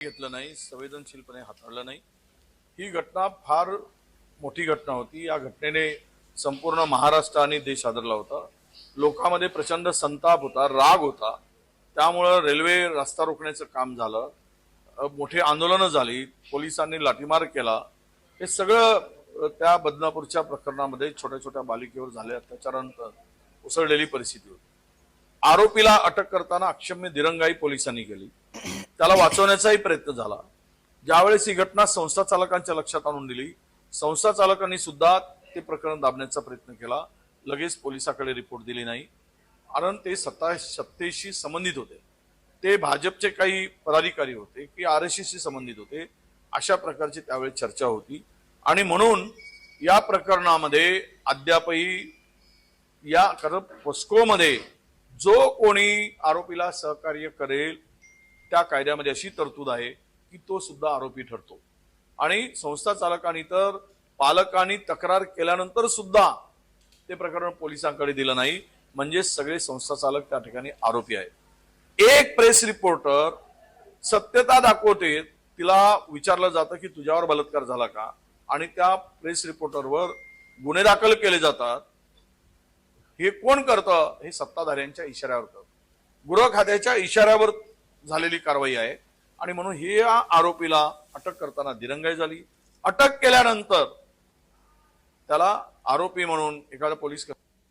घेतलं नाही संवेदनशीलपणे हाताळलं नाही. ही घटना फार मोठी घटना होती. या घटनेने संपूर्ण महाराष्ट्र आणि देश आदरला होता. लोकांमध्ये प्रचंड संताप होता राग होता. त्यामुळं रेल्वे रस्ता रोखण्याचं काम झालं. मोठी आंदोलनं झाली. पोलिसांनी लाठीमार केला. हे सगळं त्या बदनापूरच्या प्रकरणामध्ये छोट्या छोट्या बालिकेवर झाले. अत्याचारानंतर उसळलेली परिस्थिती होती. आरोपीला अटक करताना अक्षम्य दिरंगाई पोलिसांनी केली. त्याला वाचवण्याचाही प्रयत्न झाला. ज्यावेळेस ही घटना संस्था चालकांच्या लक्षात आणून दिली संस्था चालकांनी सुद्धा ते प्रकरण दाबण्याचा प्रयत्न केला. लगेच पोलिसाकडे रिपोर्ट दिली नाही. कारण ते सत्ता सत्तेशी संबंधित होते. ते भाजपचे काही पदाधिकारी होते की आर एस एसशी संबंधित होते अशा प्रकारची त्यावेळी चर्चा होती. आणि म्हणून या प्रकरणामध्ये अद्यापही या कारण पोस्कोमध्ये जो कोणी आरोपीला सहकार्य करेल त्या कायद्यामध्ये अशी तरतूद आहे की तो सुद्धा आरोपी ठरतो. आणि संस्था चालकांनी तर पालकांनी तक्रार केल्यानंतर सुद्धा ते प्रकरण पोलिसांकडे दिलं नाही. म्हणजे सगळे संस्था चालक त्या ठिकाणी आरोपी आहेत. एक प्रेस रिपोर्टर सत्यता दाखवते. तिला विचारलं जातं की तुझ्यावर बलात्कार झाला का? आणि त्या प्रेस रिपोर्टरवर गुन्हे दाखल केले जातात. हे कोण करतं? हे सत्ताधाऱ्यांच्या इशाऱ्यावर करतं. गृह खात्याच्या इशाऱ्यावर झालेली कारवाई आहे. आणि म्हणून हे या आरोपीला अटक करताना दिरंगाई झाली. अटक केल्यानंतर त्याला आरोपी म्हणून एखादा पोलीस